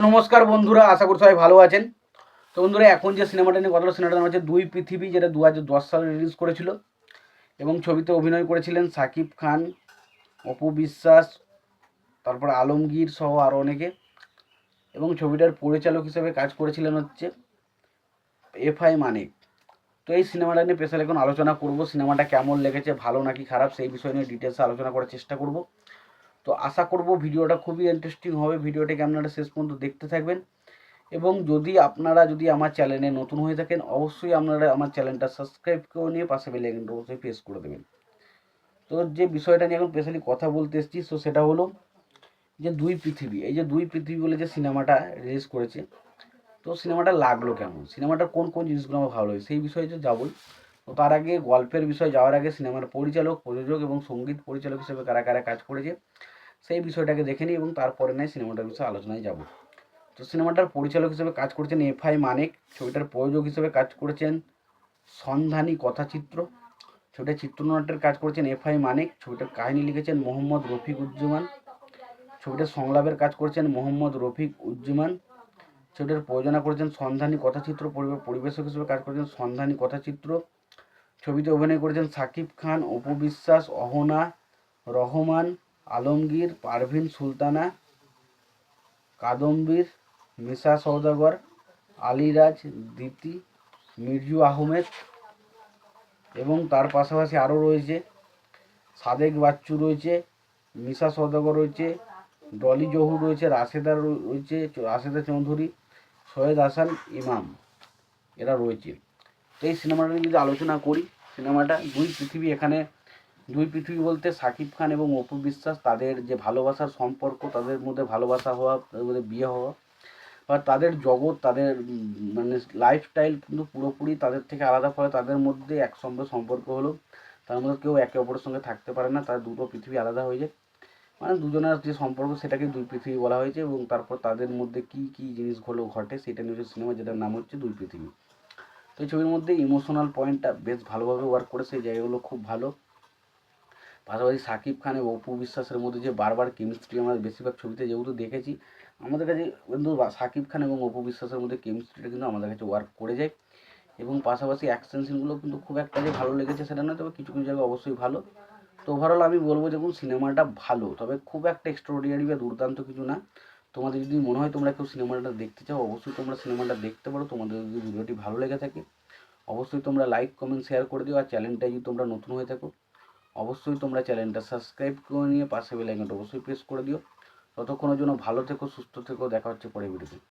নমস্কার বন্ধুরা, আশা করি সবাই ভালো আছেন। তো বন্ধুরা, এখন যে সিনেমাটা নিয়ে কথা সিনেমাটার নাম হচ্ছে দুই পৃথিবী, যেটা দু হাজার দশ সালে রিলিজ করেছিল। এবং ছবিতে অভিনয় করেছিলেন সাকিব খান, অপু বিশ্বাস, তারপর আলমগীর সহ আরও অনেকে। এবং ছবিটার পরিচালক হিসেবে কাজ করেছিলেন হচ্ছে এফ আই মানিক। তো এই সিনেমাটা নিয়ে স্পেশাল এখন আলোচনা করব, সিনেমাটা কেমন লেগেছে, ভালো নাকি খারাপ, সেই বিষয় নিয়ে ডিটেলসে আলোচনা করার চেষ্টা করব। তো আশা করব ভিডিওটা খুবই ইন্টারেস্টিং হবে। ভিডিওটাকে আপনারা শেষ পর্যন্ত দেখতে থাকবেন। এবং যদি আপনারা যদি আমার চ্যানেলে নতুন হয়ে থাকেন, অবশ্যই আপনারা আমার চ্যানেলটা সাবস্ক্রাইব করে নিয়ে পাশে বেল আইকনটা অবশ্যই প্রেস করে দেবেন। তো যে বিষয়টা নিয়ে এখন স্পেশালি কথা বলতে এসেছি তো সেটা হলো যে দুই পৃথিবী, এই যে দুই পৃথিবী বলে যে সিনেমাটা রিলিজ করেছে, তো সিনেমাটা লাগল কেমন? সিনেমাটার কোন কোন জিনিসগুলো আমার ভালো লাগে, সেই বিষয়ে যে যাবই। তো তার আগে গল্পের বিষয়ে যাওয়ার আগে সিনেমার পরিচালক, প্রযোজক এবং সংগীত পরিচালক হিসেবে কারা কারা কাজ করেছে, সেই বিষয়টাকে দেখে নিই এবং তারপরে নয় সিনেমাটার বিষয়ে আলোচনায় যাব। তো সিনেমাটার পরিচালক হিসেবে কাজ করেছেন এফ আই মানিক, ছবিটার প্রযোজক হিসেবে কাজ করেছেন সন্ধানী কথাচিত্র ছবিটার চিত্রনাট্যের কাজ করেছেন এফ আই মানিক, ছবিটার কাহিনী লিখেছেন মোহাম্মদ রফিক উজ্জুমান ছবিটার সংলাপের কাজ করেছেন মোহাম্মদ রফিক উজ্জুমান, ছবিটার প্রযোজনা করেছেন সন্ধানী কথাচিত্র পরিবে- পরিবেশক হিসেবে কাজ করেছেন সন্ধানী কথাচিত্র ছবিতে অভিনয় করেছেন সাকিব খান, অপু বিশ্বাস, অহনা, রহমান, আলমগীর, পারভিন সুলতানা, কাদম্বির, মিশা সৌদাগর আলিরাজ, দীপ্তি, মির্জু আহমেদ এবং তার পাশাপাশি আরও রয়েছে সাদেক বাচ্চু রয়েছে, মিশা সৌদাগর রয়েছে, ডলি জহুর রয়েছে, রাশেদা রয়ে- রয়েছে, রাশেদা চৌধুরী, সৈয়দ হাসান ইমাম এরা রয়েছে। তো এই সিনেমাটা নিয়ে যদি আলোচনা করি, সিনেমাটা দুই পৃথিবী এখানে, দুই পৃথিবী বলতে সাকিব খান এবং অপু বিশ্বাস তাদের যে ভালোবাসার সম্পর্ক, তাদের মধ্যে ভালোবাসা হওয়া, তাদের মধ্যে বিয়ে হওয়া, বা তাদের জগৎ, তাদের মানে লাইফস্টাইল কিন্তু পুরোপুরি তাদের থেকে আলাদা, ফলে তাদের মধ্যে একসঙ্গে সম্পর্ক হলো। তার মধ্যে কেউ একে অপরের সঙ্গে থাকতে পারে না, তার দুটো পৃথিবী আলাদা হয়ে যায়। মানে দুজনের যে সম্পর্ক, সেটাকে দুই পৃথিবী বলা হয়েছে এবং তারপর তাদের মধ্যে কি কি জিনিসগুলো ঘটে, সেটা নিয়ে সিনেমা, যেটার নাম হচ্ছে দুই পৃথিবী। তো এই ছবির মধ্যে ইমোশনাল পয়েন্টটা বেশ ভালোভাবে ওয়ার্ক করে সেই জায়গাগুলো খুব ভালো। পাশাপাশি সাকিব খান এবং অপু বিশ্বাসের মধ্যে যে বারবার কেমিস্ট্রি আমরা বেশিরভাগ ছবিতে যেহেতু দেখেছি, আমাদের কাছে কিন্তু সাকিব খান এবং অপু বিশ্বাসের মধ্যে কেমিস্ট্রিটা কিন্তু আমাদের কাছে ওয়ার্ক করে যায়। এবং পাশাপাশি অ্যাকশন সিনগুলো কিন্তু খুব একটা যে ভালো লেগেছে সেটা নয়, তবে কিছু কিছু জায়গায় অবশ্যই ভালো। তো ওভারঅল আমি বলব, দেখুন সিনেমাটা ভালো, তবে খুব একটা এক্সট্রাঅর্ডিনারি বা দুর্দান্ত কিছু না। তোমাদের যদি মনে হয় তোমরা কেউ সিনেমাটা দেখতে চাও, অবশ্যই তোমরা সিনেমাটা দেখতে পারো। তোমাদের যদি ভিডিওটি ভালো লেগে থাকে, অবশ্যই তোমরা লাইক কমেন্ট শেয়ার করে দিও। আর চ্যানেলটা যদি তোমরা নতুন হয়ে থাকো, অবশ্যই তোমরা চ্যানেলটা সাবস্ক্রাইব করে নিয়ে পাশে বেল অবশ্যই প্রেস করে দিও। ততক্ষণের জন্য ভালো থেকো, সুস্থ থেকো। দেখা হচ্ছে পরে ভিডিওতে